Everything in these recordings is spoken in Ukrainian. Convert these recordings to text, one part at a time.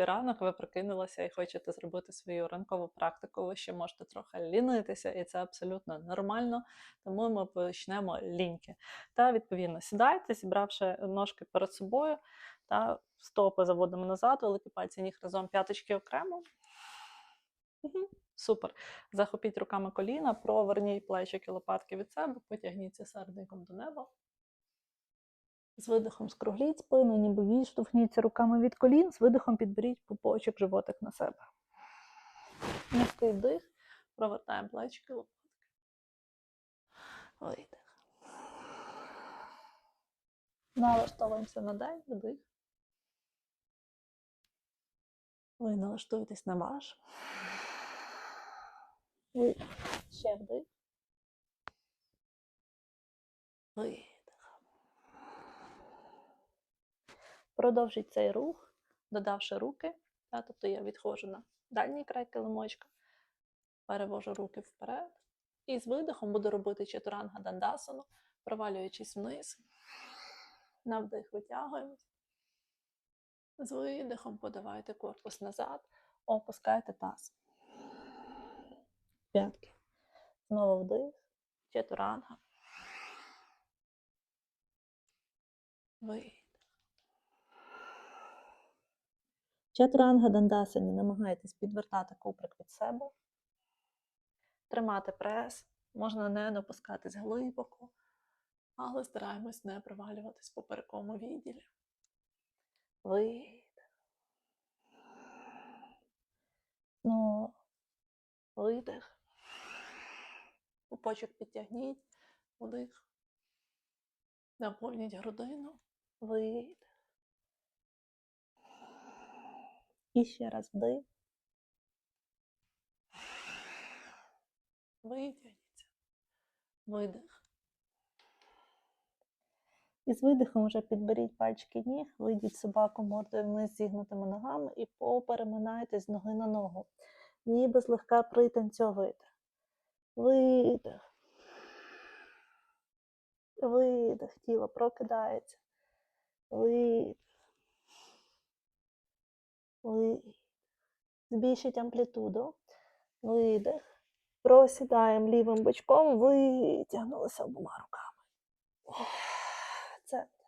собі ранок, ви прокинулися і хочете зробити свою ранкову практику, ви ще можете трохи лінитися, і це абсолютно нормально. Тому ми почнемо ліньки. Та відповідно сідайте, зібравши ножки перед собою, та стопи заводимо назад, великі пальці ніг разом, п'яточки окремо. Супер. Захопіть руками коліна, проверніть плечики, лопатки від себе, потягніться серденьком до неба. З видихом скругліть спину, ніби відштовхніться руками від колін, з видихом підберіть пупочок, животик на себе. М'який вдих, провертаємо плечики, лопатки. Видих. Налаштовуємося на день, вдих. Ви налаштуєтесь на ваш. Ви ще вдих. Видих. Продовжіть цей рух, додавши руки. Та, тобто я відходжу на дальній край килимочка, перевожу руки вперед. І з видихом буду робити чатуранга дандасану, провалюючись вниз. На вдих витягуємось. З видихом подавайте корпус назад, опускайте таз. П'ятки. Знову вдих, чатуранга. Видих. Чатуранга дандасані. Намагайтесь підвертати куприк від себе. Тримати прес. Можна не опускатись глибоко, але стараємось не провалюватись в поперековому відділі. Видих. Ну, видих. Пупочок підтягніть, вдих. Наповніть грудину, видих. І ще раз вдих. Витягніться. Видих. І з видихом вже підберіть пальчики ніг, вийдіть собаку мордою вниз зігнутими ногами і попереминайте з ноги на ногу. Ніби злегка пританцьовуєте. Видих. Видих. Тіло прокидається. Видих. Видих. Збільшіть амплітуду. Видих. Просідаємо лівим бочком, витягнулися обома руками. Центр.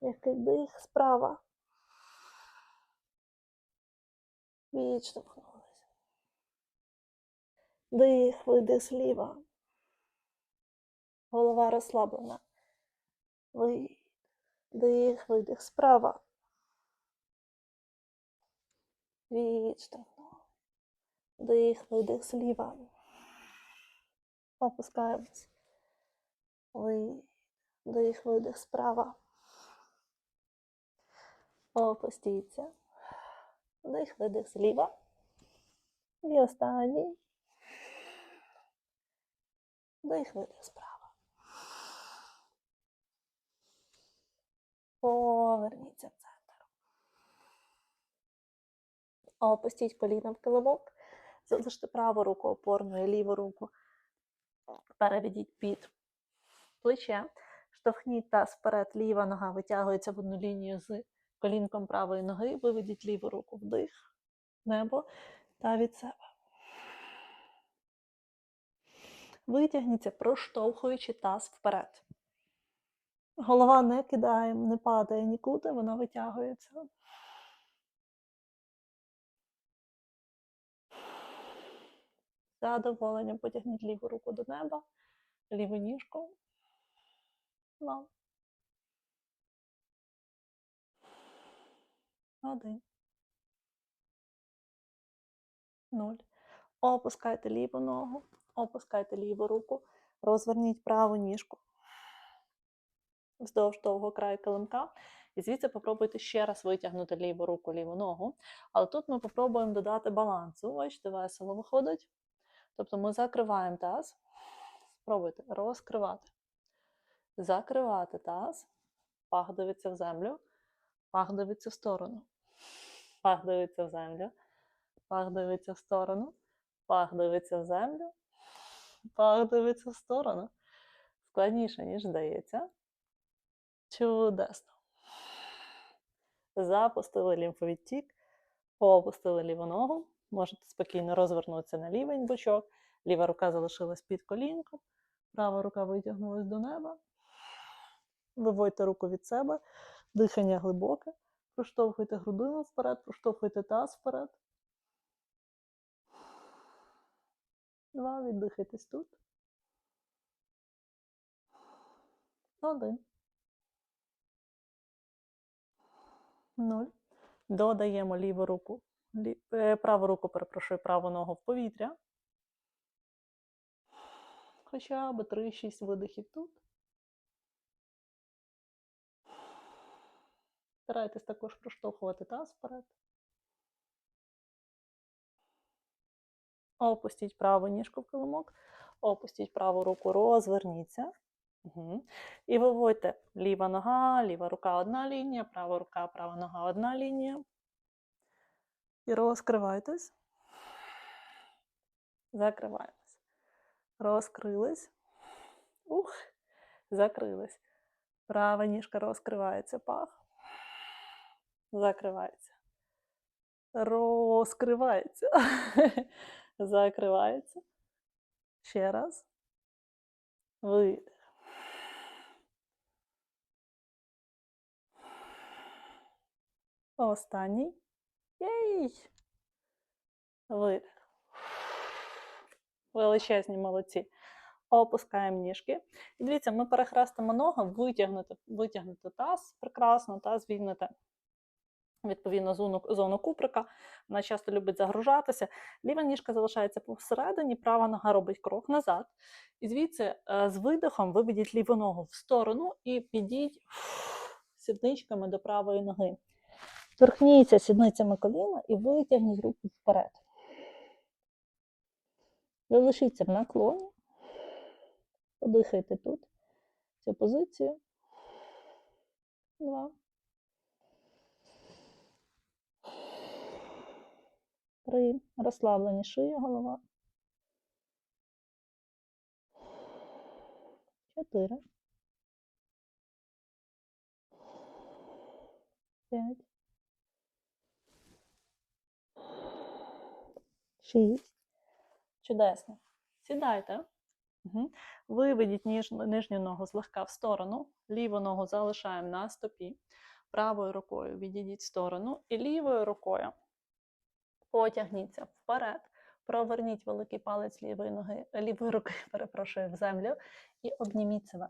М'який дих справа. Відштовхнулися. Дих, видих зліва. Голова розслаблена. Видих. Дих, видих справа. Відштовхнули. Дих, видих зліва. Опускаємось. Видих, дих, видих справа. Опустіться. Дих, видих зліва. І останній. Дих, видих справа. Поверніться в центр. Опустіть коліна в килимок. Залиште праву руку опорною, ліву руку. Переведіть під плече. Штовхніть таз вперед, ліва нога витягується в одну лінію з колінком правої ноги. Виведіть ліву руку вдих, небо та від себе. Витягніться, проштовхуючи таз вперед. Голова не кидає, не падає нікуди, вона витягується. Задоволенням потягніть ліву руку до неба, ліву ніжку. Два. Один. Нуль. Опускайте ліву ногу, опускайте ліву руку, розверніть праву ніжку вздовж довгого краю килимка. І звідси попробуйте ще раз витягнути ліву руку, ліву ногу. Але тут ми попробуємо додати балансу. Бачите, весело виходить. Тобто ми закриваємо таз. Спробуйте розкривати. Закривати таз. Пах дивиться в землю. Пах дивиться в сторону. Пах дивиться в землю. Пах дивиться в сторону. Пах дивиться в землю. Пах дивиться в сторону. Складніше, ніж здається. Чудесно. запустили лімфовідтік, опустили ліву ногу. Можете спокійно розвернутися на лівий бочок. Ліва рука залишилась під колінком, права рука витягнулась до неба. Виводьте руку від себе, дихання глибоке. Проштовхуйте грудину вперед, проштовхуйте таз вперед. Два, віддихайтесь тут. Один. Нуль. Додаємо ліву руку, праву руку, перепрошую, праву ногу в повітря. Хоча б 3-6 видихів тут. Старайтесь також проштовхувати таз вперед. Опустіть праву ніжку в килимок, опустіть праву руку, розверніться. Угу. І виводьте ліва нога, ліва рука одна лінія, права рука, права нога одна лінія. І розкривайтесь. Закриваємось. Розкрились. Ух, закрились. Права ніжка розкривається, пах. Закривається. Розкривається. Закривається. Ще раз. Видих. Останній. Єй! Видих. Величезні молодці. Опускаємо ніжки. І дивіться, ми перехрестимо ногу, витягнути, витягнути таз, прекрасно, та звільнити відповідно зону, зону куприка. Вона часто любить загружатися. Ліва ніжка залишається посередині, права нога робить крок назад. І звідси е, з видихом виведіть ліву ногу в сторону і підіть сідничками до правої ноги. Торкніться сідницями коліна і витягніть руку вперед. Залишіться в наклоні. Подихайте тут, цю позицію. Два. Три. Розслаблені шия, голова. Чотири. П'ять. Шість. Чудесно. Сідайте. Угу. Виведіть ніж, нижню ногу злегка в сторону, ліву ногу залишаємо на стопі, правою рукою відійдіть в сторону і лівою рукою потягніться вперед, проверніть великий палець лівої ноги, лівої руки, перепрошую, в землю і обніміть себе.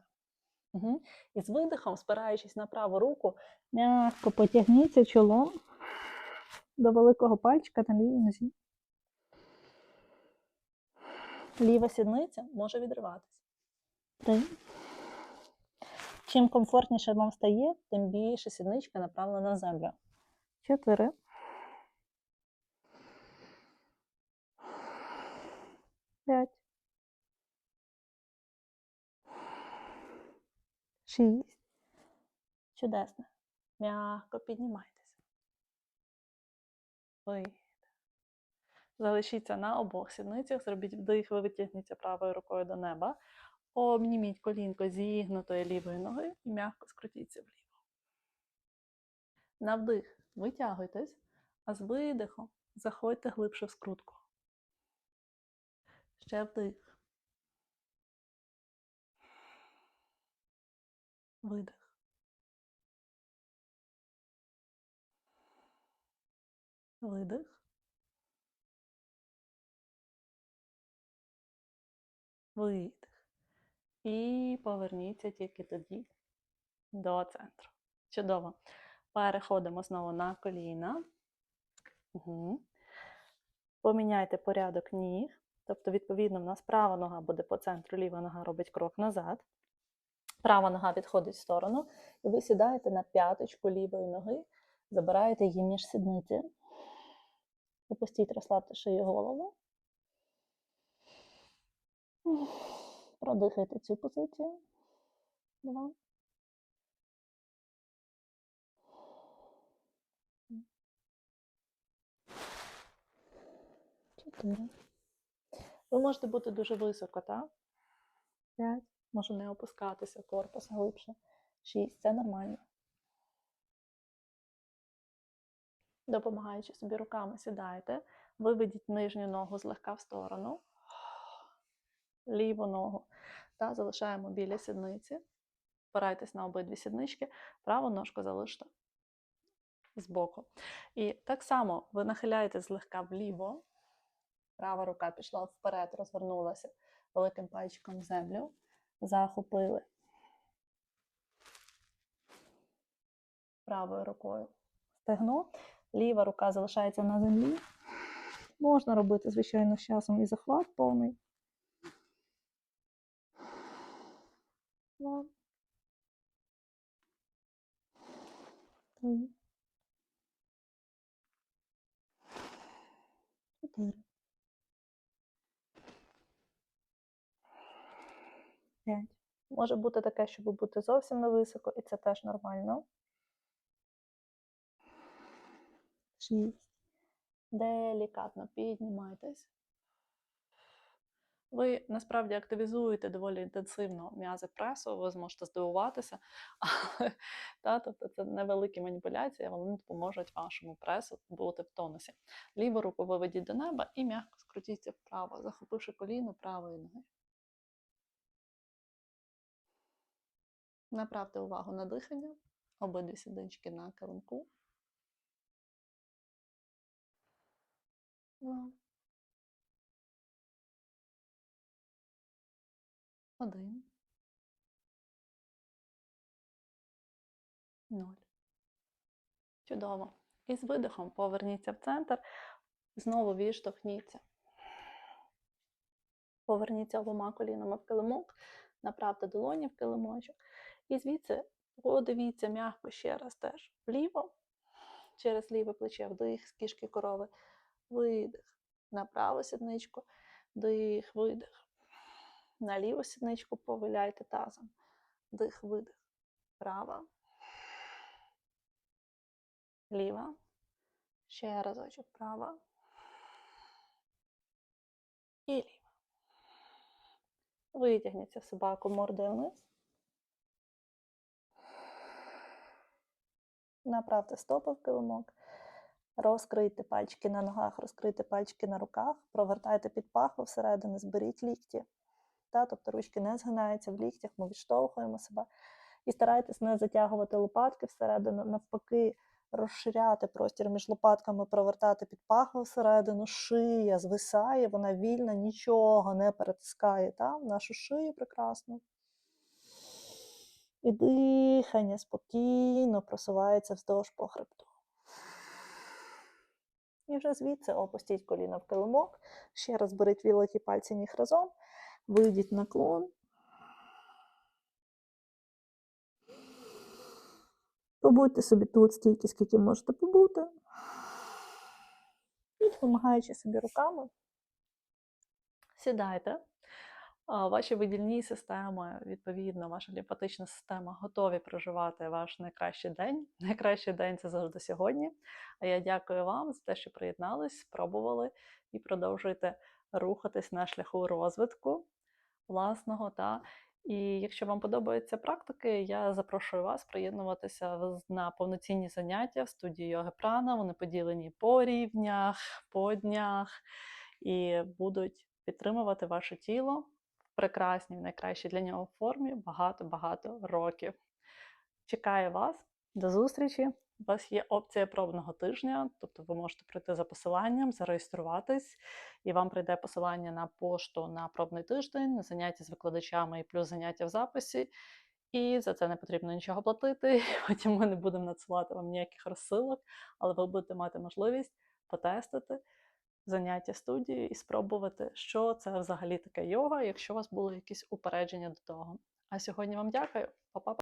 Угу. І з видихом, спираючись на праву руку, м'яко потягніться чолом до великого пальчика на лівій нозі. Ліва сідниця може відриватися. Три. Чим комфортніше вам стає, тим більше сідничка направлена на землю. Чотири. П'ять. Шість. Чудесно. М'яко піднімайтеся. Вийде. Залишіться на обох сідницях, зробіть вдих, ви витягніться правою рукою до неба. Обніміть колінко зігнутої лівої ноги і м'яко скрутіться вліво. На вдих витягуйтесь, а з видихом заходьте глибше в скрутку. Ще вдих. Видих. Видих. Видих. І поверніться тільки тоді до центру. Чудово. Переходимо знову на коліна. Угу. Поміняйте порядок ніг. Тобто, відповідно, в нас права нога буде по центру, ліва нога робить крок назад. Права нога відходить в сторону, і ви сідаєте на п'яточку лівої ноги, забираєте її між сідниці. Опустіть, розслабте шию голову. Продихайте цю позицію. Два. Чотири. Ви можете бути дуже високо, так? П'ять. Може не опускатися корпус глибше. Шість. Це нормально. Допомагаючи собі руками, сідайте, виведіть нижню ногу злегка в сторону, ліву ногу та залишаємо біля сідниці. Опирайтесь на обидві сіднички, праву ножку залиште збоку. І так само ви нахиляєте злегка вліво, права рука пішла вперед, розвернулася великим пальчиком в землю, захопили правою рукою стегно, ліва рука залишається на землі. Можна робити, звичайно, з часом і захват повний. П'ять. Може бути таке, щоб бути зовсім невисоко, і це теж нормально. Шість. Делікатно піднімайтесь. Ви насправді активізуєте доволі інтенсивно м'язи пресу, ви зможете здивуватися, але та, тобто це невеликі маніпуляції, вони допоможуть вашому пресу бути в тонусі. Ліву руку виведіть до неба і м'яко скрутіться вправо, захопивши коліно правої ноги. Направте увагу на дихання, обидві сідинчики на килимку. Один. Ноль. Чудово. І з видихом поверніться в центр, знову відштовхніться. Поверніться обома колінами в килимок, направте долоні в килимочок. І звідси подивіться м'яко ще раз теж вліво, через ліве плече, вдих з кішки корови, видих. На праву сідничку, дих, видих. На ліву сідничку повиляйте тазом. Дих, видих. Права. Ліва. Ще разочок права. І ліва. Витягніться собаку мордою вниз. Направте стопи в килимок. Розкрийте пальчики на ногах, розкрийте пальчики на руках, провертайте під пахву всередину, зберіть лікті. Та, тобто ручки не згинаються в ліктях, ми відштовхуємо себе. І старайтесь не затягувати лопатки всередину, навпаки, розширяти простір між лопатками, провертати під пахву всередину, шия звисає, вона вільна, нічого не перетискає та, нашу шию прекрасно. І дихання спокійно просувається вздовж по хребту. І вже звідси опустіть коліна в килимок, ще раз беріть вілоті пальці ніг разом, вийдіть наклон. Побудьте собі тут стільки, скільки можете побути. І допомагаючи собі руками, сідайте. Ваші видільні системи, відповідно, ваша лімфатична система готові проживати ваш найкращий день. Найкращий день це завжди сьогодні. А я дякую вам за те, що приєднались, спробували і продовжуєте рухатись на шляху розвитку власного. Та і якщо вам подобаються практики, я запрошую вас приєднуватися на повноцінні заняття в студії йоги Прана. Вони поділені по рівнях, по днях і будуть підтримувати ваше тіло в прекрасній, найкращій для нього формі багато-багато років. Чекаю вас. До зустрічі! У вас є опція пробного тижня, тобто ви можете прийти за посиланням, зареєструватись, і вам прийде посилання на пошту на пробний тиждень, на заняття з викладачами і плюс заняття в записі. І за це не потрібно нічого платити. Потім ми не будемо надсилати вам ніяких розсилок, але ви будете мати можливість потестити заняття студії і спробувати, що це взагалі таке йога, якщо у вас були якісь упередження до того. А сьогодні вам дякую, Па-па.